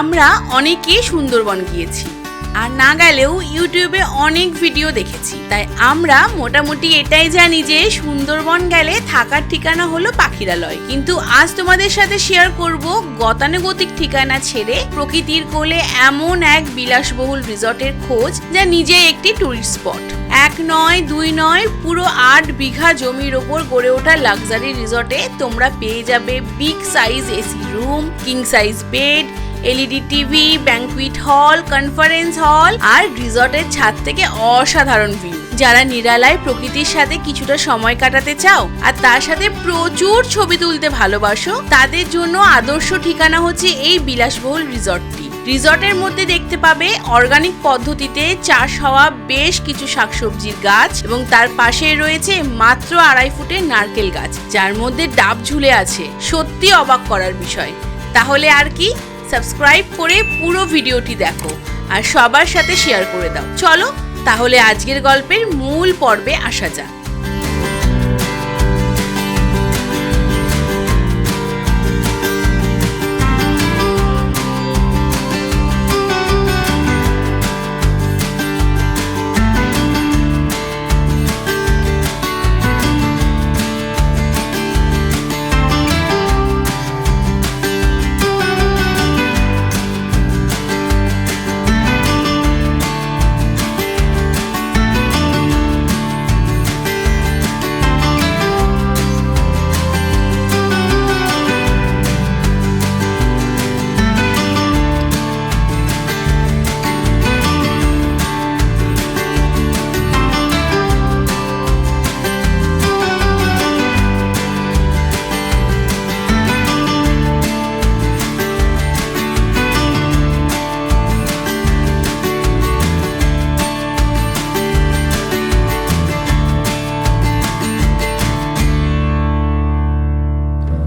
আমরা অনেকেই সুন্দরবন গিয়েছি, আর না গেলেও ইউটিউবে অনেক ভিডিও দেখেছি। তাই আমরা মোটামুটি এটাই জানি যে সুন্দরবন গেলে থাকার ঠিকানা হলো পাখিরালয়। কিন্তু আজ তোমাদের সাথে শেয়ার করব গতানুগতিক ঠিকানা ছেড়ে প্রকৃতির কোলে এমন এক বিলাসবহুল রিসর্টের খোঁজ যা নিজে একটি টুরিস্ট স্পট এক নয়, দুই নয়, পুরো আট বিঘা জমির ওপর গড়ে ওঠা লাক্সারি রিসর্টে তোমরা পেয়ে যাবে big size AC room king size bed LED TV banquet hall conference hall আর রিসর্টের ছাদ থেকে অসাধারণ ভিউ যারা নিরালায় প্রকৃতির সাথে কিছুটা সময় কাটাতে চাও, আর তার সাথে প্রচুর ছবি তুলতে ভালোবাসো, তাদের জন্য আদর্শ ঠিকানা হচ্ছে এই বিলাসবহুল রিসর্টটি রিসর্টের মধ্যে দেখতে পাবে অর্গানিক পদ্ধতিতে চাষ হওয়া বেশ কিছু শাকসবজির গাছ, এবং তার পাশে রয়েছে মাত্র আড়াই ফুটের নারকেল গাছ, যার মধ্যে ডাব ঝুলে আছে। সত্যি অবাক করার বিষয়। তাহলে আর কি? সাবস্ক্রাইব করে পুরো ভিডিওটি দেখো আর সবার সাথে শেয়ার করে দাও। চলো তাহলে আজকের গল্পের মূল পর্বে আসা যাক।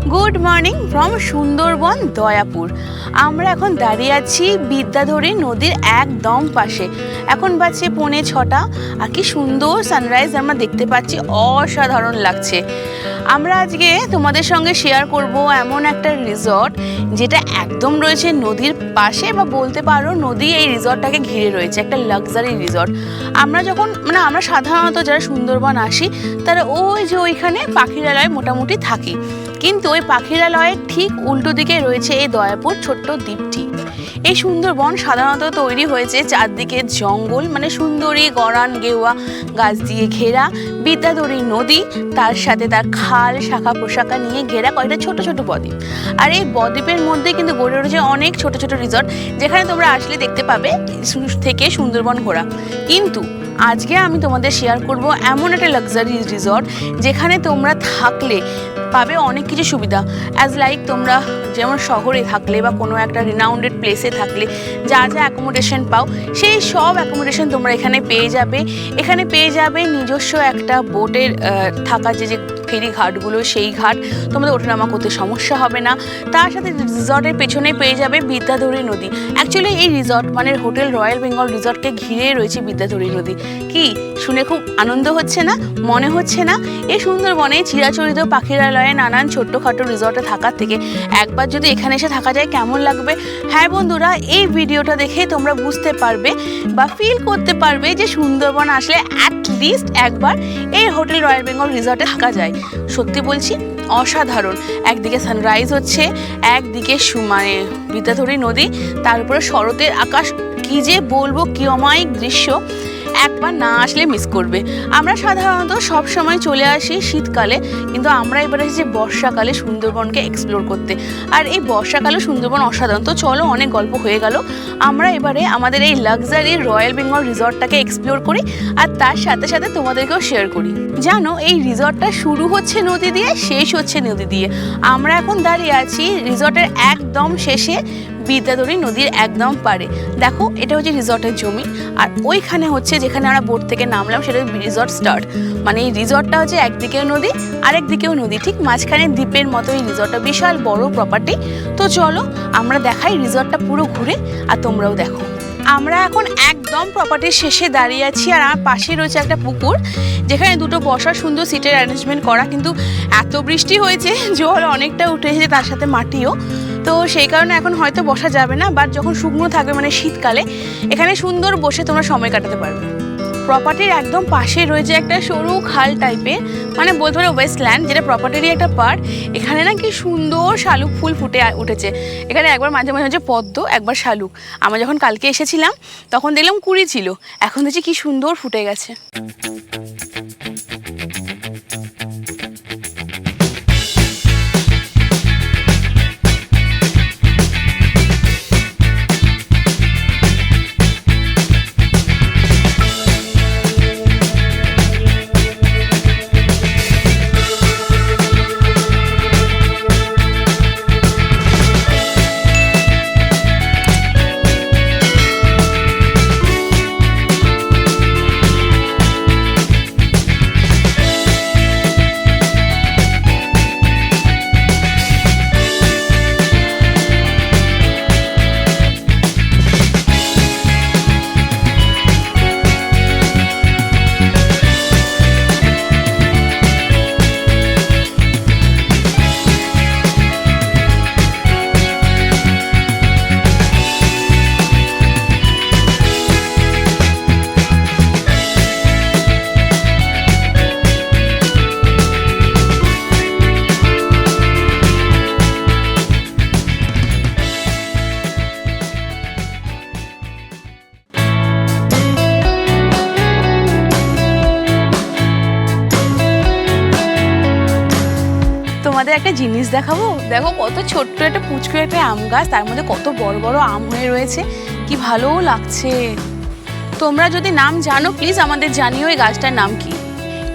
Good morning from Sundarban, Dayapur. আমরা এখন দাঁড়িয়ে আছি বিদ্যাধরী নদীর একদম পাশে। এখন বাজছে পৌনে ছটা। আর কি সুন্দর সানরাইজ আমরা দেখতে পাচ্ছি, অসাধারণ লাগছে। আমরা আজকে তোমাদের সঙ্গে শেয়ার করব এমন একটা রিসর্ট যেটা একদম রয়েছে নদীর পাশে বা বলতে পারো নদী এই রিসর্টটাকে ঘিরে রয়েছে, একটা লাক্সারি রিসর্ট আমরা যখন মানে আমরা সাধারণত যারা সুন্দরবন আসি, তারা ওই যে ওইখানে পাখিরালয় মোটামুটি থাকি। কিন্তু ওই পাখিরালয়ের ঠিক উল্টো দিকে রয়েছে এই দয়াপুর ছোট্ট দ্বীপটি। এই সুন্দরবন সাধারণত তৈরি হয়েছে চারদিকে জঙ্গল মানে সুন্দরী, গরান, গেওয়া, গাছ দিয়ে ঘেরা, বিদ্যাধরী নদী, তার সাথে তার খাল, শাখা প্রশাখা নিয়ে ঘেরা কয়েকটা ছোট ছোট বদ্বীপ। আর এই বদ্বীপের মধ্যে কিন্তু গড়ে উঠেছে অনেক ছোট ছোট রিসর্ট যেখানে তোমরা আসলে দেখতে পাবে থেকে সুন্দরবন ঘোরা। কিন্তু আজকে আমি তোমাদের শেয়ার করব এমন একটা লাক্সারি রিসর্ট যেখানে তোমরা থাকলে পাবে অনেক কিছু সুবিধা। অ্যাজ লাইক তোমরা যেমন শহরে থাকলে বা কোনো একটা রিনাউন্ডেড প্লেসে থাকলে যা যা অ্যাকোমোডেশন পাও, সেই সব অ্যাকোমোডেশন তোমরা এখানে পেয়ে যাবে। এখানে পেয়ে যাবে নিজস্ব একটা বোটের থাকা যে যে ফেরি ঘাটগুলো, সেই ঘাট। তোমাদের ওঠানামা করতে সমস্যা হবে না। তার সাথে রিসর্টের পেছনে পেয়ে যাবে বিদ্যাধরী নদী। অ্যাকচুয়ালি এই রিসর্ট মানে হোটেল রয়্যাল বেঙ্গল রিসর্টকে ঘিরে রয়েছে বিদ্যাধরী নদী। কি? শুনে খুব আনন্দ হচ্ছে না? মনে হচ্ছে না? এই সুন্দরবনে চিরাচরিত পাখিরালয়ে নানান ছোট্টখাটো রিসর্টে থাকার থেকে একবার যদি এখানে এসে থাকা যায়, কেমন লাগবে? হ্যাঁ বন্ধুরা, এই ভিডিওটা দেখে তোমরা বুঝতে পারবে বা ফিল করতে পারবে যে সুন্দরবন আসলে অ্যাট লিস্ট একবার এই হোটেল রয়্যাল বেঙ্গল রিসর্টে থাকা যায়। সত্যি বলছি, অসাধারণ। একদিকে সানরাইজ হচ্ছে, একদিকে মানে বিদ্যাধরী নদী, তার উপরে শরতের আকাশ, কি যে বলব, কি অমায়িক দৃশ্য। একবার না আসলে মিস করবে। আমরা সাধারণত সব সময় চলে আসি শীতকালে, কিন্তু আমরা এবারে এসেছি বর্ষাকালে সুন্দরবনকে এক্সপ্লোর করতে। আর এই বর্ষাকালে সুন্দরবন অসাধারণ। তো চলো অনেক গল্প হয়ে গেল। আমরা এবারে আমাদের এই লাক্সারি রয়্যাল বেঙ্গল রিসর্টটাকে এক্সপ্লোর করি, আর তার সাথে সাথে তোমাদেরকেও শেয়ার করি। জানো, এই রিসর্টটা শুরু হচ্ছে নদী দিয়ে, শেষ হচ্ছে নদী দিয়ে। আমরা এখন দাঁড়িয়ে আছি রিসর্টের একদম শেষে বিদ্যাধরী নদীর একদম পারে দেখো, এটা হচ্ছে রিসর্টের জমি, আর ওইখানে হচ্ছে যেখানে আমরা বোট থেকে নামলাম, সেটা হচ্ছে রিসর্ট স্টার্ট। মানে এই রিসর্টটা হচ্ছে একদিকেও নদী, আরেকদিকেও নদী, ঠিক মাঝখানে দ্বীপের মতো এই রিসর্টটা, বিশাল বড় প্রপার্টি তো চলো, আমরা দেখাই রিসর্টটা পুরো ঘুরে, আর তোমরাও দেখো। আমরা এখন একদম প্রপার্টির শেষে দাঁড়িয়ে আছি, আর আমার পাশে রয়েছে একটা পুকুর, যেখানে দুটো বসার সুন্দর সিটের অ্যারেঞ্জমেন্ট করা, কিন্তু এত বৃষ্টি হয়েছে, জল অনেকটা উঠে এসেছে, তার সাথে মাটিও। তো সেই কারণে এখন হয়তো বসা যাবে না বাট যখন শুকনো থাকবে মানে শীতকালে, এখানে সুন্দর বসে তোমরা সময় কাটাতে পারবে। প্রপার্টির একদম পাশে রয়েছে একটা সরু খাল টাইপের মানে বলতে পারো ওয়েস্টল্যান্ড যেটা প্রপার্টিরই একটা পার্ট এখানে না কি সুন্দর শালুক ফুল ফুটে উঠেছে। এখানে একবার মাঝে মাঝে হচ্ছে পদ্ম, একবার শালুক। আমরা যখন কালকে এসেছিলাম, তখন দেখলাম কুড়ি ছিল। এখন দেখছি কি সুন্দর ফুটে গেছে। দেখাবো? দেখো কত ছোট্ট একটা পুচকু একটা আম গাছ, তার মধ্যে কত বড় বড় আম হয়ে রয়েছে। কি ভালোও লাগছে। তোমরা যদি নাম জানো প্লিজ আমাদের জানিও এই গাছটার নাম কি।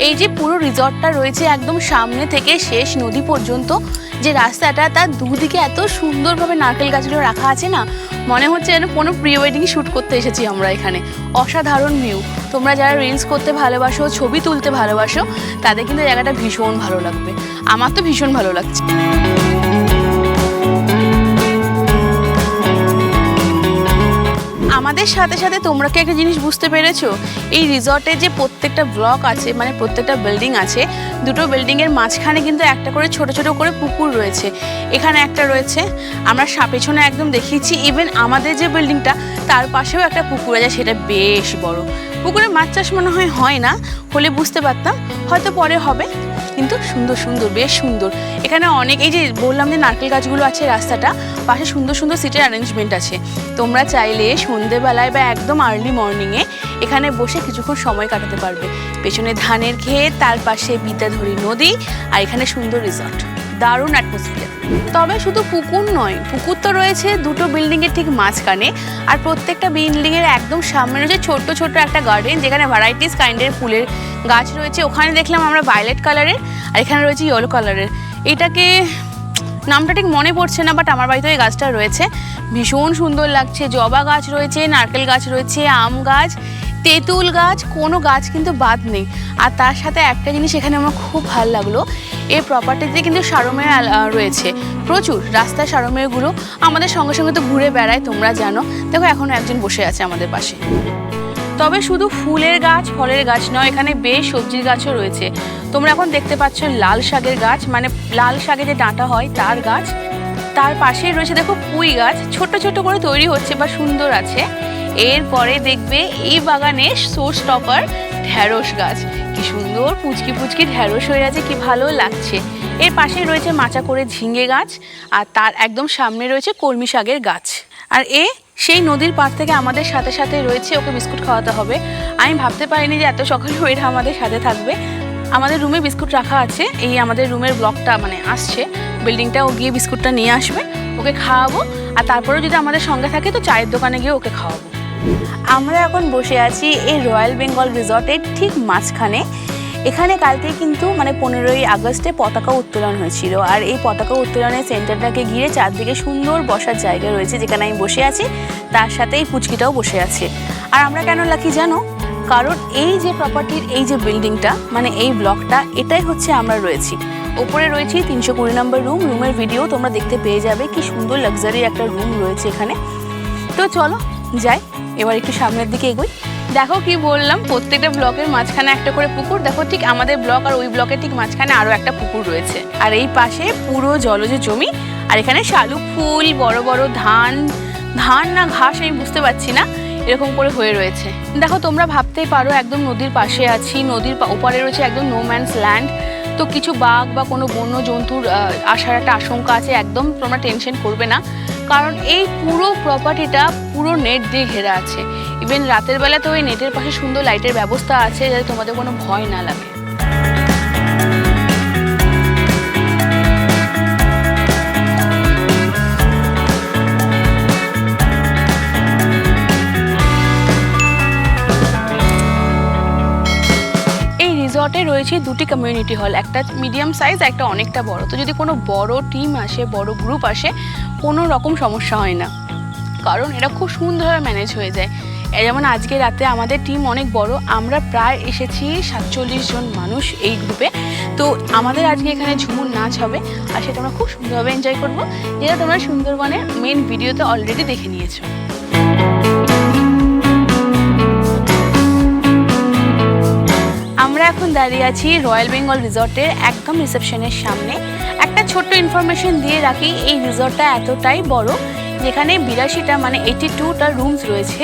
এই যে পুরো রিসর্টটা রয়েছে একদম সামনে থেকে শেষ নদী পর্যন্ত। যে রাস্তাটা তার দুদিকে এত সুন্দরভাবে নারকেল গাছগুলো রাখা আছে না, মনে হচ্ছে যেন কোনো প্রি ওয়েডিং শ্যুট করতে এসেছি আমরা এখানে। অসাধারণ ভিউ তোমরা যারা রিলস করতে ভালোবাসো, ছবি তুলতে ভালোবাসো, তাদের কিন্তু জায়গাটা ভীষণ ভালো লাগবে। আমার তো ভীষণ ভালো লাগছে। আমাদের সাথে সাথে তোমরা কি একটা জিনিস বুঝতে পেরেছ? এই রিসর্টে যে প্রত্যেকটা ব্লক আছে মানে প্রত্যেকটা বিল্ডিং আছে, দুটো বিল্ডিংয়ের মাঝখানে কিন্তু একটা করে ছোট ছোট করে পুকুর রয়েছে। এখানে একটা রয়েছে, আমরা পেছনে একদম দেখিয়েছি ইভেন আমাদের যে বিল্ডিংটা তার পাশেও একটা পুকুর আছে, সেটা বেশ বড়। পুকুরে মাছ চাষ মনে হয় হয় না, হলে বুঝতে পারতাম, হয়তো পরে হবে। কিন্তু সুন্দর সুন্দর, বেশ সুন্দর। এখানে অনেক, এই যে বললাম যে নারকেল গাছগুলো আছে রাস্তাটা, পাশে সুন্দর সুন্দর সিটের অ্যারেঞ্জমেন্ট আছে। তোমরা চাইলে সন্ধেবেলায় বা একদম আর্লি মর্নিংয়ে এখানে বসে কিছুক্ষণ সময় কাটাতে পারবে। পেছনে ধানের ক্ষেত, তার পাশে বিদ্যাধরী নদী আর এখানে সুন্দর রিসর্ট দারুণ অ্যাটমসফিয়ার তবে শুধু পুকুর নয়, পুকুর তো রয়েছে দুটো বিল্ডিংয়ের ঠিক মাঝখানে, আর প্রত্যেকটা বিল্ডিংয়ের একদম সামনে রয়েছে ছোট্ট ছোট্ট একটা গার্ডেন যেখানে ভ্যারাইটিস কাইন্ডের ফুলের গাছ রয়েছে। ওখানে দেখলাম আমরা ভায়োলেট কালারের আর এখানে রয়েছে ইয়েলো কালারের এটাকে, নামটা ঠিক মনে পড়ছে না বাট আমার বাড়িতে এই গাছটা রয়েছে। ভীষণ সুন্দর লাগছে। জবা গাছ রয়েছে, নারকেল গাছ রয়েছে, আম গাছ, তেঁতুল গাছ, কোনো গাছ কিন্তু বাদ নেই। আর তার সাথে একটা জিনিস এখানে আমার খুব ভালো লাগল এই প্রপার্টিতে কিন্তু সারমেয় রয়েছে। প্রচুর রাস্তায় সারমেয়গুলো আমাদের সঙ্গে সঙ্গে তো ঘুরে বেড়ায়, তোমরা জানো। দেখো এখনও একজন বসে আছে আমাদের পাশে। তবে শুধু ফুলের গাছ, ফলের গাছ নয়, এখানে বেশ সবজির গাছও রয়েছে। তোমরা এখন দেখতে পাচ্ছ লাল শাকের গাছ মানে লাল শাকে যে ডাঁটা হয় তার গাছ। তার পাশেই রয়েছে, দেখো, পুঁই গাছ। ছোট ছোট করে তৈরি হচ্ছে বা সুন্দর আছে। এরপরে দেখবে এই বাগানে সোর্স টপার ঢ্যাঁড়স গাছ। কি সুন্দর, পুচকি পুচকি ঢ্যাঁড়স হয়ে আছে, কি ভালো লাগছে। এর পাশে রয়েছে মাচা করে ঝিঙে গাছ, আর তার একদম সামনে রয়েছে কলমি শাকের গাছ। আর এ, সেই নদীর পাড় থেকে আমাদের সাথে সাথে রয়েছে, ওকে বিস্কুট খাওয়াতে হবে। আমি ভাবতে পারিনি যে এত সকালে এরা আমাদের সাথে থাকবে। আমাদের রুমে বিস্কুট রাখা আছে, এই আমাদের রুমের ব্লকটা মানে আসছে। বিল্ডিংটা ও গিয়ে বিস্কুটটা নিয়ে আসবে, ওকে খাওয়াবো। আর তারপরেও যদি আমাদের সঙ্গে থাকে, তো চায়ের দোকানে গিয়ে ওকে খাওয়াবো। আমরা এখন বসে আছি এই রয়্যাল বেঙ্গল রিসর্টের ঠিক মাঝখানে। এখানে কালকে কিন্তু মানে পনেরোই আগস্টে পতাকা উত্তোলন হয়েছিল। আর এই পতাকা উত্তোলনের সেন্টারটাকে ঘিরে চারদিকে সুন্দর বসার জায়গা রয়েছে যেখানে আমি বসে আছি, তার সাথে এই পুচকিটাও বসে আছে। আর আমরা কেন লাকি জানো? কারণ এই যে প্রপার্টির এই যে বিল্ডিংটা মানে এই ব্লকটা এটাই হচ্ছে আমরা রয়েছি। ওপরে রয়েছে তিনশো কুড়ি নম্বর রুম রুমের ভিডিও তোমরা দেখতে পেয়ে যাবে কি সুন্দর লাক্সারি একটা রুম রয়েছে এখানে। তো চলো যাই, এবার একটু সামনের দিকে এগোই। দেখো কি বললাম, প্রত্যেকটা ব্লকের মাঝখানে একটা করে পুকুর। দেখো ঠিক আমাদের ব্লক আর ওই ব্লকের ঠিক মাঝখানে আরও একটা পুকুর রয়েছে। আর এই পাশে পুরো জলজ জমি, আর এখানে শালুক ফুল, বড় বড় ধান ধান না ঘাস আমি বুঝতে পারছি না, এরকম করে হয়ে রয়েছে। দেখো তোমরা ভাবতেই পারো, একদম নদীর পাশে আছি, নদীর ওপারে রয়েছে একদম নো ম্যানস ল্যান্ড তো কিছু বাঘ বা কোনো বন্য জন্তুর আসার একটা আশঙ্কা আছে, একদম তোমরা টেনশন করবে না। কারণ এই পুরো প্রপার্টিটা পুরো নেট দিয়ে ঘেরা আছে। ইভেন রাতের বেলা তো ওই নেটের পাশে সুন্দর লাইটের ব্যবস্থা আছে যাতে তোমাদের কোনো ভয় না লাগে। রিসর্টে রয়েছে দুটি কমিউনিটি হল একটা মিডিয়াম সাইজ একটা অনেকটা বড়। তো যদি কোনো বড় টিম আসে, বড় গ্রুপ আসে কোনো রকম সমস্যা হয় না। কারণ এটা খুব সুন্দরভাবে ম্যানেজ হয়ে যায়। এ যেমন আজকে রাতে আমাদের টিম অনেক বড়, আমরা প্রায় এসেছি সাতচল্লিশ জন মানুষ এই গ্রুপে তো আমাদের আজকে এখানে ঝুমুর নাচ হবে আর সেটা আমরা খুব সুন্দরভাবে এনজয় করব। যেটা তোমরা সুন্দরবনের মেন ভিডিওতে অলরেডি দেখে নিয়েছো। আমরা এখন দাঁড়িয়ে আছি রয়্যাল বেঙ্গল রিসর্টের একদম রিসেপশনের সামনে। একটা ছোট্ট ইনফরমেশন দিয়ে রাখি, এই রিসর্টটা এতটাই বড়, যেখানে বিরাশিটা মানে এইটি টুটা রুমস রয়েছে।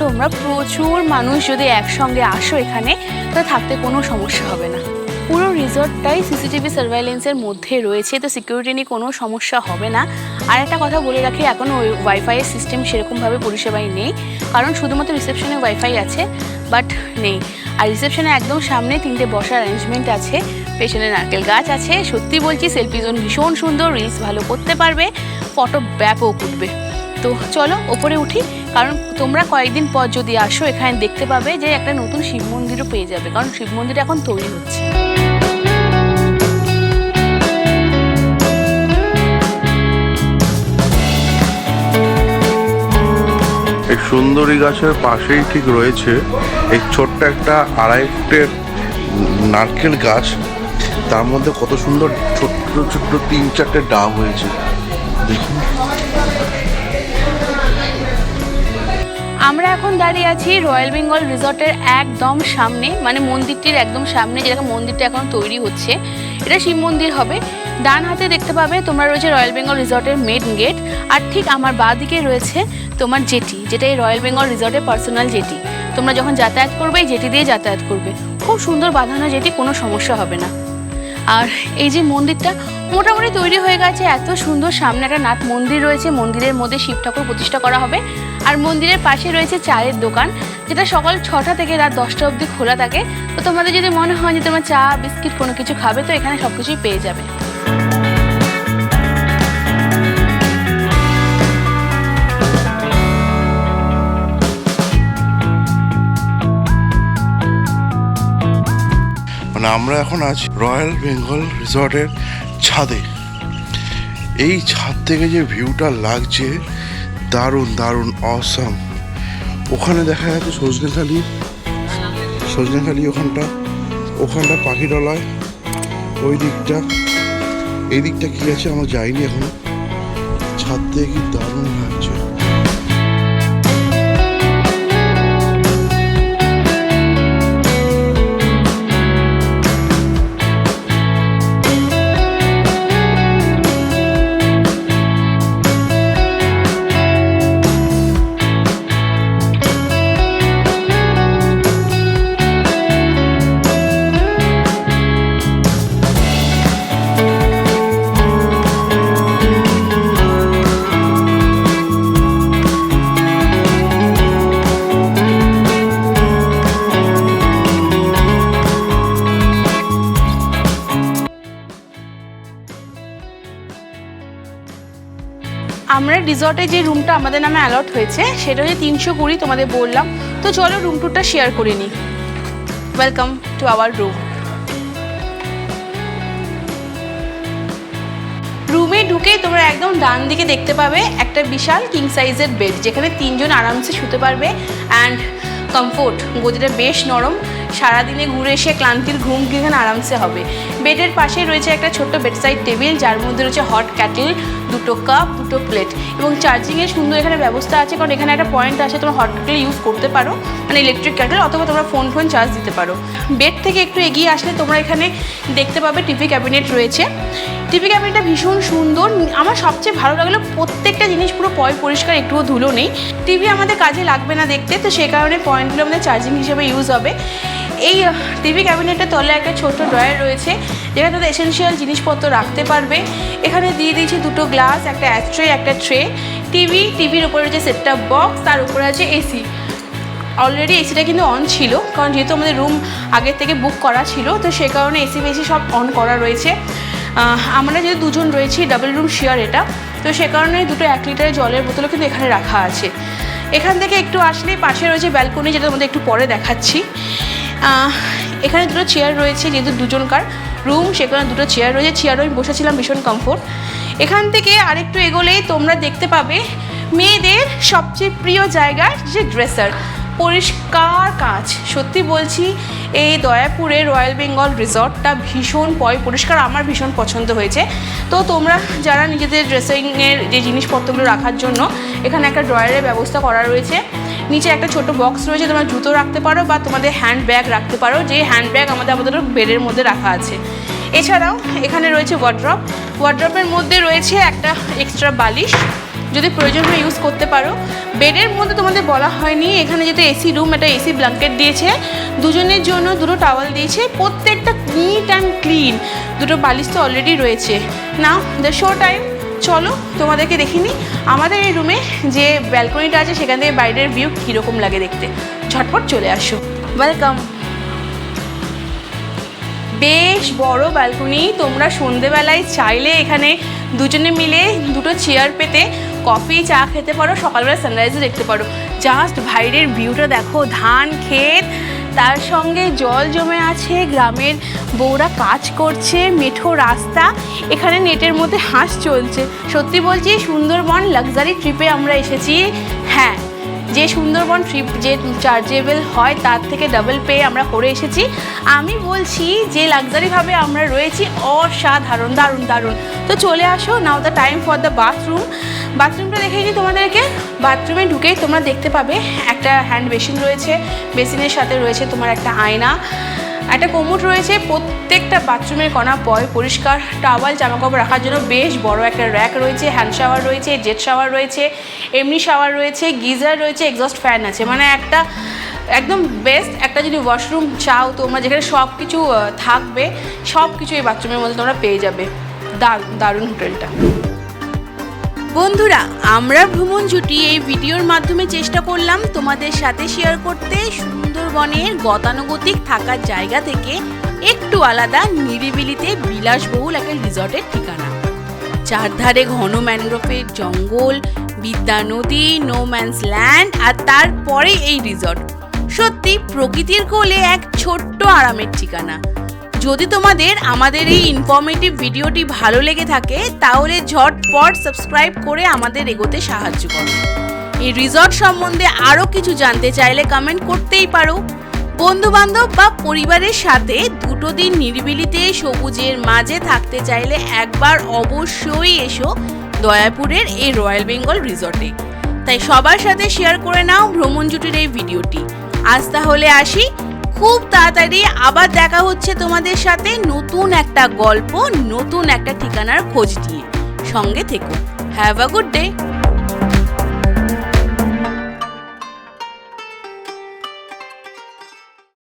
তোমরা প্রচুর মানুষ যদি একসঙ্গে আসো এখানে, তো থাকতে কোনো সমস্যা হবে না। পুরো রিসর্টটাই সিসিটিভি সার্ভাইলেন্সের মধ্যে রয়েছে, তো সিকিউরিটি নিয়ে কোনো সমস্যা হবে না। আর একটা কথা বলে রাখি, এখন ওই ওয়াইফাইয়ের সিস্টেম সেরকমভাবে পরিষেবাই নেই, কারণ শুধুমাত্র রিসেপশনে ওয়াইফাই আছে বাট নেই। আর রিসেপশনে একদম সামনে তিনটে বসার অ্যারেঞ্জমেন্ট আছে, পেছনে নারকেল গাছ আছে, সত্যি বলছি সেলফি জোন ভীষণ সুন্দর রিলস ভালো করতে পারবে ফটো ব্যাপক উঠবে। তো চলো ওপরে উঠি, কারণ তোমরা কয়েকদিন পর যদি আসো, এখানে দেখতে পাবে যে একটা নতুন শিব মন্দিরও পেয়ে যাবে, কারণ শিব মন্দির এখন তৈরি হচ্ছে। এই সুন্দরী গাছের পাশেই ঠিক রয়েছে এই ছোট্ট একটা আড়াই ফুটের নারকেল গাছ। তার মধ্যে কত সুন্দর ছোট্ট ছোট্ট তিন চারটে ডাব হয়েছে। দেখুন। আমরা এখন দাঁড়িয়ে আছি রয়্যাল বেঙ্গল রিসর্টের একদম সামনে মানে মন্দিরটির একদম সামনে যেরকম মন্দিরটা এখন তৈরি হচ্ছে। এটা শিব মন্দির হবে। ডান হাতে দেখতে পাবে তোমরা রয়েছে রয়্যাল বেঙ্গল রিসর্টের মেন গেট আর ঠিক আমার বাঁ দিকে রয়েছে তোমার জেটি, যেটা এই রয়্যাল বেঙ্গল রিসর্টের পার্সোনাল জেটি। তোমরা যখন যাতায়াত করবে, এই জেটি দিয়ে যাতায়াত করবে। খুব সুন্দর বাঁধানো জেটি, কোনো সমস্যা হবে না। আর এই যে মন্দিরটা, মোটামুটি তৈরি হয়ে গেছে। এত সুন্দর সামনে একটা নাট মন্দির রয়েছে। মন্দিরের মধ্যে শিব ঠাকুর প্রতিষ্ঠা করা হবে। আর মন্দিরের পাশে রয়েছে চায়ের দোকান, যেটা সকাল ছটা থেকে রাত দশটা অবধি খোলা থাকে। তো তোমাদের যদি মনে হয় যে তোমার চা, বিস্কিট কোনো কিছু খাবে, তো এখানে সব কিছুই পেয়ে যাবে। মানে আমরা এখন আছি রয়্যাল বেঙ্গল রিসর্টের ছাদে। এই ছাদ থেকে যে ভিউটা লাগছে দারুণ দারুণ অসম ওখানে দেখা যাচ্ছে সজনেখালি সজনেখালি ওখানটা। ওখানটা পাখিরালয় ওই দিকটা। এই দিকটা কি আছে? আমরা যাইনি এখন। ছাদ থেকে কি দারুণ লাগছে আমরা রিসর্টে যে রুমটা আমাদের নামে অ্যালট হয়েছে, সেটা হচ্ছে তিনশো কুড়ি তোমাদের বললাম। তো চলো রুম টুরটা শেয়ার করে নিই। ওয়েলকাম টু আওয়ার রুম রুমে ঢুকে তোমরা একদম ডান দিকে দেখতে পাবে একটা বিশাল কিং সাইজের বেড যেখানে তিনজন আরামসে শুতে পারবে অ্যান্ড কমফোর্ট গদিটা বেশ নরম। সারাদিনে ঘুরে এসে ক্লান্তির ঘুম এখানে আরামসে হবে। বেডের পাশে রয়েছে একটা ছোট্ট বেডসাইড টেবিল যার মধ্যে রয়েছে হট ক্যাটেল দুটো কাপ দুটো প্লেট এবং চার্জিংয়ের সুন্দর এখানে ব্যবস্থা আছে কারণ এখানে একটা পয়েন্ট আছে, তোমরা হট কেটল ইউজ করতে পারো মানে ইলেকট্রিক কেটল অথবা তোমরা ফোন ফোন চার্জ দিতে পারো। বেড থেকে একটু এগিয়ে আসলে তোমরা এখানে দেখতে পাবে টিভি ক্যাবিনেট রয়েছে। টিভি ক্যাবিনেটটা ভীষণ সুন্দর, আমার সবচেয়ে ভালো লাগল প্রত্যেকটা জিনিস পুরো পয় পরিষ্কার, একটুও ধুলো নেই। টিভি আমাদের কাজে লাগবে না দেখতে, তো সেই কারণে পয়েন্টগুলো আমাদের চার্জিং হিসেবে ইউজ হবে। এই টিভি ক্যাবিনেটের তলে একটা ছোট্ট ড্রয়ার রয়েছে, যেখানে তাদের এসেনশিয়াল জিনিসপত্র রাখতে পারবে। এখানে দিয়ে দিয়েছি দুটো গ্লাস একটা অ্যাস্ট্রে একটা ট্রে টিভি টিভির উপরে রয়েছে সেটটা বক্স তার উপরে আছে এসি অলরেডি এসিটা কিন্তু অন ছিল, কারণ যেহেতু আমাদের রুম আগের থেকে বুক করা ছিল, তো সে কারণে এসি বেসি সব অন করা রয়েছে। আমরা যেহেতু দুজন রয়েছি ডাবল রুম শেয়ার এটা, তো সে কারণে দুটো এক লিটারের জলের বোতলও কিন্তু এখানে রাখা আছে। এখান থেকে একটু আসলেই পাশে রয়েছে ব্যালকনি যেটা তোমাদের একটু পরে দেখাচ্ছি। এখানে দুটো চেয়ার রয়েছে, যেহেতু দুজনকার রুম সেখানে দুটো চেয়ার রয়েছে। চেয়ারও আমি বসেছিলাম ভীষণ কমফোর্ট এখান থেকে আরেকটু এগোলেই তোমরা দেখতে পাবে মেয়েদের সবচেয়ে প্রিয় জায়গা যে ড্রেসার পরিষ্কার কাজ। সত্যি বলছি, এই দয়াপুরে রয়্যাল বেঙ্গল রিসর্টটা ভীষণ পয়, পরিষ্কার আমার ভীষণ পছন্দ হয়েছে। তো তোমরা যারা নিজেদের ড্রেসিংয়ের যে জিনিসপত্রগুলো রাখার জন্য, এখানে একটা ড্রয়ারের ব্যবস্থা করা রয়েছে। নিচে একটা ছোট বক্স রয়েছে, তোমরা জুতো রাখতে পারো বা তোমাদের হ্যান্ড ব্যাগ রাখতে পারো, যে হ্যান্ড ব্যাগ আমাদের আমাদের বেডের মধ্যে রাখা আছে। এছাড়াও এখানে রয়েছে ওয়ার্ড্রপ ওয়ার্ড্রপের মধ্যে রয়েছে একটা এক্সট্রা বালিশ, যদি প্রয়োজন হয় ইউজ করতে পারো। বেডের মধ্যে তোমাদের বলা হয়নি, এখানে যেহেতু এসি রুম একটা এসি ব্ল্যাঙ্কেট দিয়েছে। দুজনের জন্য দুটো টাওয়াল দিয়েছে, প্রত্যেকটা নিট অ্যান্ড ক্লিন দুটো বালিশ তো অলরেডি রয়েছে। নাও দ্য শো টাইম চলো, তোমাদেরকে দেখিনি। আমাদের এই রুমে যে ব্যালকনিটা আছে, সেখান থেকে বাইরের ভিউ কীরকম লাগে দেখতে? ঝটপট চলে আসো। ওয়েলকাম বেশ বড় ব্যালকনি তোমরা সন্ধেবেলায় চাইলে এখানে দুজনে মিলে দুটো চেয়ার পেতে কফি চা খেতে পারো। সকালবেলা সানরাইজও দেখতে পারো। জাস্ট বাইরের ভিউটা দেখো, ধান, ক্ষেত। তার সঙ্গে জল জমে আছে, গ্রামের বউরা কাজ করছে, মেঠো রাস্তা, এখানে নেটের মধ্যে হাঁস চলছে। সত্যি বলছি, সুন্দরবন লাক্সারি ট্রিপে আমরা এসেছি। হ্যাঁ যে সুন্দরবন ট্রিপ যে চার্জেবল হয়, তার থেকে ডাবল পে আমরা করে এসেছি। আমি বলছি, যে লাক্সারিভাবে আমরা রয়েছি, অসাধারণ, দারুণ দারুণ। তো চলে আসো now the time for the bathroom বাথরুমটা দেখে নিই তোমাদেরকে বাথরুমে ঢুকেই তোমরা দেখতে পাবে একটা হ্যান্ড বেসিন রয়েছে বেসিনের সাথে রয়েছে তোমার একটা আয়না, একটা কোমোড রয়েছে, প্রত্যেকটা বাথরুমের কণা পয় পরিষ্কার টাওয়াল জামাকাপড় রাখার জন্য বেশ বড় একটা র্যাক রয়েছে হ্যান্ড শাওয়ার রয়েছে জেট শাওয়ার রয়েছে, এমনি শাওয়ার রয়েছে, গিজার রয়েছে এক্সস্ট ফ্যান আছে। মানে একটা একদম বেস্ট একটা যদি ওয়াশরুম চাও, তোমরা যেখানে সব কিছু থাকবে সব কিছু এই বাথরুমের মধ্যে তোমরা পেয়ে যাবে। দারুণ দারুণ হোটেলটা বন্ধুরা, আমরা ভ্রমণ জুটি এই ভিডিওর মাধ্যমে চেষ্টা করলাম তোমাদের সাথে শেয়ার করতে সুন্দরবনের গতানুগতিক থাকার জায়গা থেকে একটু আলাদা নিরিবিলিতে বিলাসবহুল একটা রিসর্টের ঠিকানা। চারধারে ঘন ম্যানগ্রোভের জঙ্গল, বিদ্যা নদী নো ম্যানস ল্যান্ড আর তারপরে এই রিসর্ট। সত্যি প্রকৃতির কোলে এক ছোট্ট আরামের ঠিকানা। যদি তোমাদের আমাদের এই ইনফরমেটিভ ভিডিওটি ভালো লেগে থাকে, তাহলে ঝটপট সাবস্ক্রাইব করে আমাদের এগোতে সাহায্য করো। এই রিসর্ট সম্বন্ধে আরও কিছু জানতে চাইলে কমেন্ট করতেই পারো। বন্ধু বান্ধব বা পরিবারের সাথে দুটো দিন নিরিবিলিতে সবুজের মাঝে থাকতে চাইলে একবার অবশ্যই এসো দয়াপুরের এই রয়্যাল বেঙ্গল রিসর্টে তাই সবার সাথে শেয়ার করে নাও ভ্রমণ জুটির এই ভিডিওটি। আজ তাহলে আসি। খুব তাড়াতাড়ি আবার দেখা হচ্ছে তোমাদের সাথে নতুন একটা গল্প, নতুন একটা ঠিকানার খোঁজ দিয়ে সঙ্গে থেকো। Have a good day